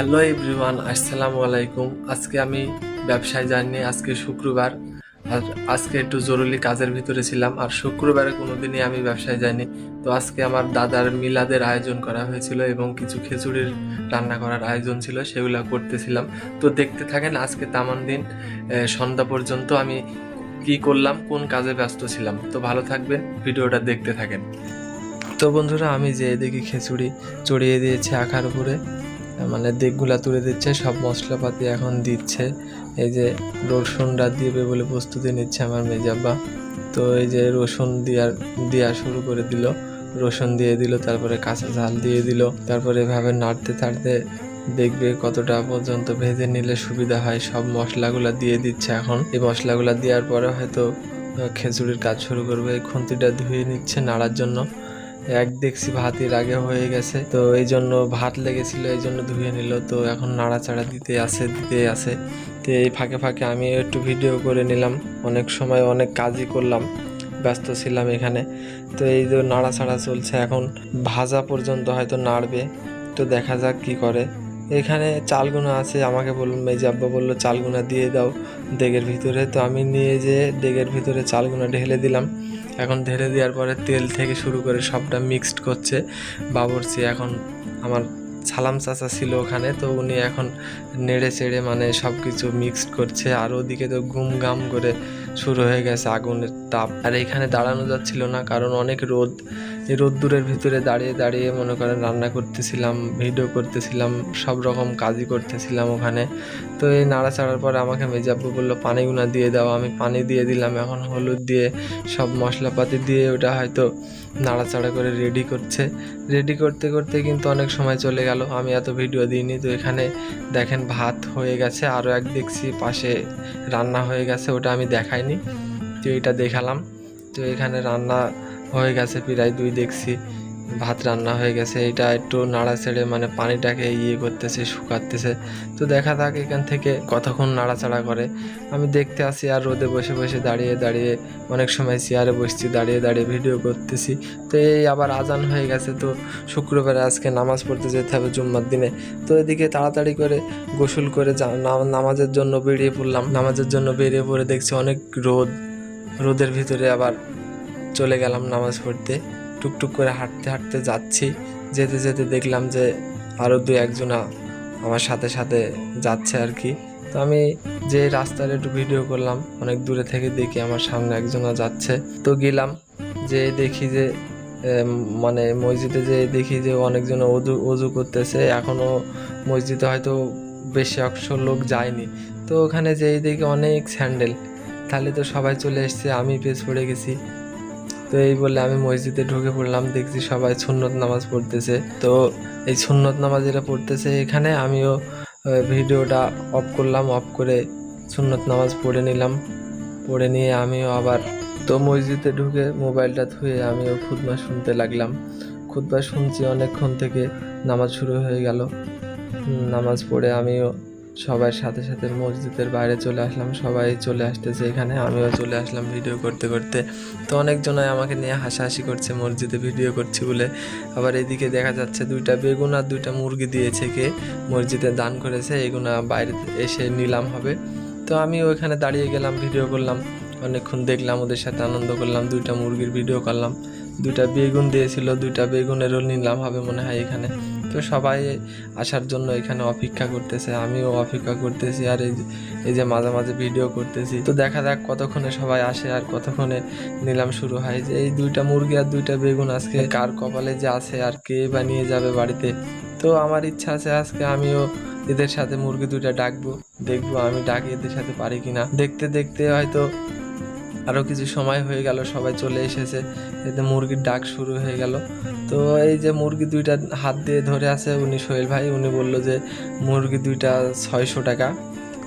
Hello everyone, আসসালামু আলাইকুম। আজকে আমি ব্যবসায় যাইনি আজকে শুক্রবার। আর আজকে একটু জরুরি কাজের ভিতরে ছিলাম, আর শুক্রবারে কোনোদিনই আমি ব্যবসায় যাইনি তো আজকে আমার দাদার মিলাদের আয়োজন করা হয়েছিল এবং কিছু খিচুড়ির রান্না করার আয়োজন ছিল, সেগুলো করতেছিলাম। তো দেখতে থাকেন, আজকে তামান দিন সন্ধ্যা পর্যন্ত আমি কি করলাম, কোন কাজে ব্যস্ত ছিলাম। তো ভালো থাকবেন, ভিডিওটা দেখতে থাকেন। তো বন্ধুরা, আমি যে এদিকে খিচুড়ি চড়িয়ে দিয়েছি আঁকার উপরে। মানে দিকগুলা তুলে দিচ্ছে, সব মশলাপাতি এখন দিচ্ছে। এই যে রসুনটা দিবে বলে প্রস্তুতি নিচ্ছে আমার মেজাব্বা তো এই যে রসুন দেওয়ার দেওয়া শুরু করে দিল। রসুন দিয়ে দিল, তারপরে কাঁচা ঝাল দিয়ে দিল। তারপরে এভাবে নাড়তে থাড়তে দেখবে কতটা পর্যন্ত ভেজে নিলে সুবিধা হয়। সব মশলাগুলা দিয়ে দিচ্ছে এখন। এই মশলাগুলা দেওয়ার পরে হয়তো খিচুড়ির কাজ শুরু করবে। এই খুন্তিটা ধুয়ে নিচ্ছে নাড়ার জন্য। এক দেখছি ভাতের আগে হয়ে গেছে। তো এই জন্য ভাত লেগেছিল, এই জন্য ধুয়ে নিল। তো এখন নাড়াচাড়া দিতে আসে দিতে আসে তো এই ফাঁকে ফাঁকে আমি একটু ভিডিও করে নিলাম। অনেক সময় অনেক কাজই করলাম, ব্যস্ত ছিলাম এখানে। তো এই যে নাড়াচাড়া চলছে এখন, ভাজা পর্যন্ত হয়তো নাড়বে। তো দেখা যাক কি করে। এখানে চালগুনা আছে, আমাকে বলল মেজি আব্বা বলল, চালগুনা দিয়ে দাও ডেগের ভিতরে। তো আমি নিয়ে যেয়ে ডেগের ভিতরে চালগুনা ঢেলে দিলাম। এখন ঢেলে দেওয়ার পরে তেল থেকে শুরু করে সবটা মিক্সড করছে। বাবরচি এখন আমার সালাম চাচা ছিল ওখানে, তো উনি এখন নেড়ে চেড়ে মানে সব কিছু মিক্সড করছে। আর ওদিকে তো গুম গাম করে শুরু হয়ে গেছে আগুনের তাপ। আর এখানে দাঁড়ানো যাচ্ছিল না, কারণ অনেক রোদ। এই রোদ্দুরের ভিতরে দাঁড়িয়ে দাঁড়িয়ে মনে করেন রান্না করতেছিলাম ভিডিও করতেছিলাম, সব রকম কাজই করতেছিলাম ওখানে। তো এই নাড়া নাড়াচাড়ার পরে আমাকে মেজাব্বু বলল পানিগুনা দিয়ে দাও। আমি পানি দিয়ে দিলাম, এখন হলুদ দিয়ে সব মশলাপাতি দিয়ে ওটা হয়তো নাড়াচাড়া করে রেডি করছে। রেডি করতে করতে কিন্তু অনেক সময় চলে গেল। আমি এত ভিডিও দিইনি, তো এখানে দেখেন ভাত হয়ে গেছে আরও এক দেখছি পাশে রান্না হয়ে গেছে, ওটা আমি দেখাইনি। তো এটা দেখালাম। তো এখানে রান্না হয়ে গেছে, প্রায় দুই দেখছি। ভাত রান্না হয়ে গেছে, এটা একটু নাড়া ছেড়ে মানে পানিটাকে ইয়ে করতেছে, শুকাতেছে। তো দেখা থাক এখান থেকে কতক্ষণ নাড়াচাড়া করে। আমি দেখতে আসি আর রোদে বসে বসে দাঁড়িয়ে দাঁড়িয়ে, অনেক সময় চেয়ারে বসছি, দাঁড়িয়ে দাঁড়িয়ে ভিডিও করতেছি। তো এই আবার আজান হয়ে গেছে, তো শুক্রবারে আজকে নামাজ পড়তে যেতে হবে জুম্মার দিনে। তো এদিকে তাড়াতাড়ি করে গোসল করে নামাজের জন্য বেরিয়ে পড়লাম। নামাজের জন্য বেরিয়ে পড়ে দেখছি অনেক রোদ। রোদের ভিতরে আবার চলে গেলাম নামাজ পড়তে। টুকটুক করে হাঁটতে হাঁটতে যাচ্ছি। যেতে যেতে দেখলাম যে আরও দু একজনা আমার সাথে সাথে যাচ্ছে আর কি। তো আমি যে রাস্তার একটু ভিডিও করলাম, অনেক দূরে থেকে দেখি আমার সামনে একজনা যাচ্ছে। তো গেলাম যে দেখি যে মানে মসজিদে যে দেখি যে অনেকজন অজু অজু করতেছে। এখনও মসজিদে হয়তো বেশি অংশ লোক যায়নি। তো ওখানে যেই দেখি অনেক স্যান্ডেল। তাহলে তো সবাই চলে এসছে, আমি পেছ পড়ে গেছি। তো এই বলে আমি মসজিদে ঢুকে পড়লাম, দেখছি সবাই সুন্নত নামাজ পড়তেছে। তো এই সুন্নত নামাজ যেটা পড়তেছে এখানে, আমিও ভিডিওটা অফ করলাম, অফ করে সুন্নত নামাজ পড়ে নিলাম। পড়ে নিয়ে আমিও আবার, তো মসজিদে ঢুকে মোবাইলটা ধুয়ে আমিও খুদবা শুনতে লাগলাম। খুদবা শুনছি অনেকক্ষণ থেকে নামাজ শুরু হয়ে গেল। নামাজ পড়ে আমিও সবার সাথে সাথে মসজিদের বাইরে চলে আসলাম, সবাই চলে আসতেছে এখানে, আমিও চলে আসলাম ভিডিও করতে করতে। তো অনেকজনাই আমাকে নিয়ে হাসাহাসি করছে, মসজিদে ভিডিও করছি বলে। আবার এদিকে দেখা যাচ্ছে দুইটা বেগুন আর দুইটা মুরগি দিয়েছে কে, মসজিদে দান করেছে, এগুনা বাইরে এসে নিলাম হবে। তো আমি ওইখানে দাঁড়িয়ে গেলাম ভিডিও করলাম। অনেকক্ষণ দেখলাম, ওদের সাথে আনন্দ করলাম, দুইটা মুরগির ভিডিও করলাম। দুইটা বেগুন দিয়েছিল, দুইটা বেগুনেরও নিলাম হবে মনে হয় এখানে। তো সবাই আসার জন্য এখানে অপেক্ষা করতেছে, আমিও অপেক্ষা করতেছি আর এই এই যে মাঝে মাঝে ভিডিও করতেছি। তো দেখা যাক কতক্ষণে সবাই আসে আর কতক্ষণে নিলাম শুরু হয়। যে এই দুইটা মুরগি আর দুইটা বেগুন আজকে কার কপালে যে আছে আর কে বা নিয়ে যাবে বাড়িতে? তো আমার ইচ্ছা আছে আজকে আমিও এদের সাথে মুরগি দুইটা ডাকবো, দেখব আমি ডাকি এদের সাথে পারি কিনা। দেখতে দেখতে হয়তো আরও কিছু সময় হয়ে গেল, সবাই চলে এসেছে। এতে মুরগির ডাক শুরু হয়ে গেল। তো এই যে মুরগি দুইটা হাত দিয়ে ধরে আছে, উনি সোহেল ভাই, উনি বলল যে মুরগি দুইটা ছয়শো টাকা।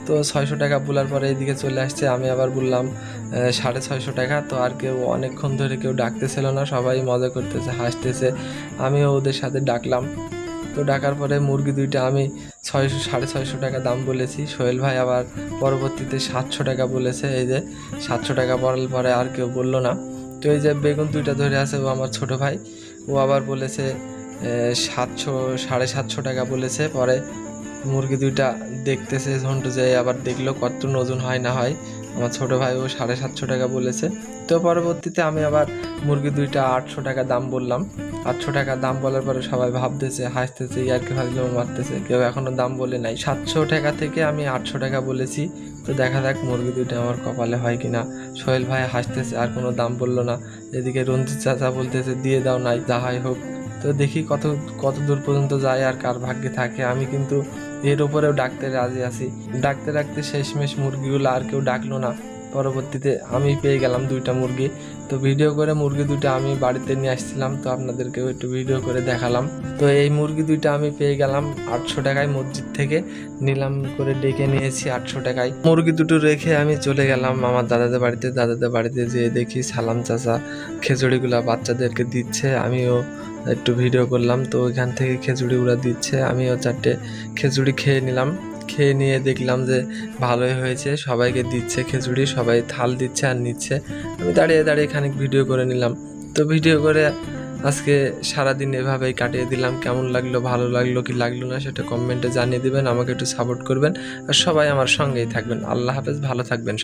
তো ছয়শো টাকা বলার পরে এইদিকে চলে আসছে। আমি আবার বললাম সাড়ে ছয়শো টাকা। তো আর কেউ অনেকক্ষণ ধরে কেউ ডাকতেছিল না, সবাই মজা করতেছে, হাসতেছে। আমিও ওদের সাথে ডাকলাম। তো ডাকার পরে মুরগি দুইটা আমি ছয়শো, সাড়ে ছয়শো টাকা দাম বলেছি। সোহেল ভাই আবার পরবর্তীতে সাতশো টাকা বলেছে, এই যে সাতশো টাকা বলার পরে আর কেউ বলল না। তো এই যে বেগুন দুইটা ধরে আছে ও আমার ছোট ভাই, ও আবার বলেছে সাতশো, সাড়ে সাতশো টাকা বলেছে। পরে মুরগি দুইটা দেখতেছে, ঝন্টু যাই আবার দেখল, কত ওজন হয় না হয়। আমার ছোট ভাই ও সাড়ে সাতশো টাকা বলেছে। তো পরবর্তীতে আমি আবার মুরগি দুইটা আটশো টাকা দাম বললাম। আটশো টাকা দাম বলার পরে সবাই ভাবতেছে, হাসতেছে, ইয়ারকে ফাজলাম মারতেছে। কেউ এখনও দাম বলে নাই। সাতশো টাকা থেকে আমি আটশো টাকা বলেছি। তো দেখা যাক মুরগি দুইটা আমার কপালে হয় কি না সোহেল ভাই হাসতেছে, আর কোনো দাম বলল না। এদিকে রঞ্জিত চাচা বলতেছে, দিয়ে দাও নাই, যা হয় হোক। তো দেখি কত কত দূর পর্যন্ত যায় আর কার ভাগ্যে থাকে। আমি কিন্তু এর উপরেও ডাকতে রাজি আছি। ডাকতে ডাকতে শেষমেশ মুরগিগুলো আর কেউ ডাকলো না। পরবর্তীতে আমি পেয়ে গেলাম দুইটা মুরগি। তো ভিডিও করে মুরগি দুইটা আমি বাড়িতে নিয়ে আসছিলাম, তো আপনাদেরকেও একটু ভিডিও করে দেখালাম। তো এই মুরগি দুইটা আমি পেয়ে গেলাম আটশো টাকায় মসজিদ থেকে। নিলাম করে ডেকে নিয়েছি আটশো টাকায়। মুরগি দুটো রেখে আমি চলে গেলাম আমার দাদাদের বাড়িতে। দাদাদের বাড়িতে যেয়ে দেখি সালাম চাচা খিচুড়িগুলা বাচ্চাদেরকে দিচ্ছে, আমিও একটু ভিডিও করলাম। তো ওইখান থেকে খিচুড়িগুলো দিচ্ছে, আমিও চারটে খিচুড়ি খেয়ে নিলাম। খেয়ে নিয়ে দেখলাম যে ভালোই হয়েছে। সবাইকে দিচ্ছে খিচুড়ি, সবাই থাল দিচ্ছে আর নিচ্ছে। আমি দাঁড়িয়ে দাঁড়িয়ে খানিক ভিডিও করে নিলাম। তো ভিডিও করে আজকে সারাদিন এভাবেই কাটিয়ে দিলাম। কেমন লাগল, ভালো লাগল, কি লাগল না সেটা কমেন্টে জানিয়ে দিবেন। আমাকে একটু সাপোর্ট করবেন। আর সবাই আমার সঙ্গেই থাকবেন। আল্লাহ হাফেজ, ভালো থাকবেন।